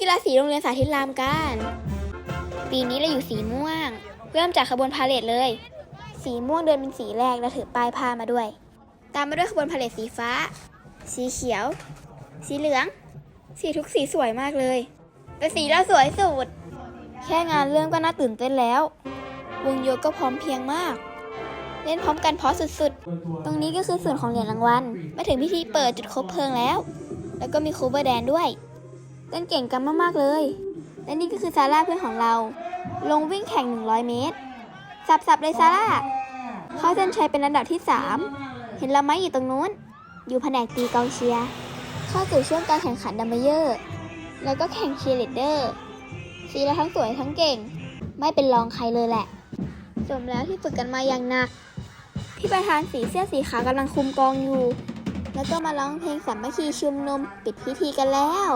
กีฬาสีโรงเรียนสาธิตรามกัน ปีนี้เราอยู่สีม่วง เริ่มจากขบวนพาเหรดเลย สีม่วงเดินเป็นสีแรกแล้วถือป้ายผ้ามาด้วย ตามมาด้วยขบวนพาเหรดสีฟ้า สีเขียว สีเหลือง สีทุกสีสวยมากเลย แต่สีเราสวยสุด แค่งานเริ่มก็น่าตื่นเต้นแล้ว วงโยก็พร้อมเพรียงมากเล่นพร้อมกันเพราะสุดๆ ตรงนี้ก็คือส่วนของเหรียญรางวัล มาถึงพิธีเปิดจุดคบเพลิงแล้ว แล้วก็มีคูเบอร์แดนด้วย ต้นเก่งกันมากๆเลย และนี่ก็คือซาร่าเพื่อนของเรา ลงวิ่งแข่ง 100 เมตร สับๆเลยซาร่าเขาเส้นชัยเป็นอันดับที่ 3 เห็นเราไหมอยู่ตรงนู้น อยู่แผนกตีกองเชียร์เข้าสู่ช่วงการแข่งขันดัมเบลเยอร์ แล้วก็แข่งเชียร์ลีดเดอร์สีเราทั้งสวยทั้งเก่ง ไม่เป็นรองใครเลยแหละ สมแล้วที่ฝึกกันมาอย่างหนัก พี่ประธานสีเสื้อสีขาวกำลังคุมกองอยู่ แล้วก็มาร้องเพลงสามัคคีชุมนุมปิดพิธีกันแล้ว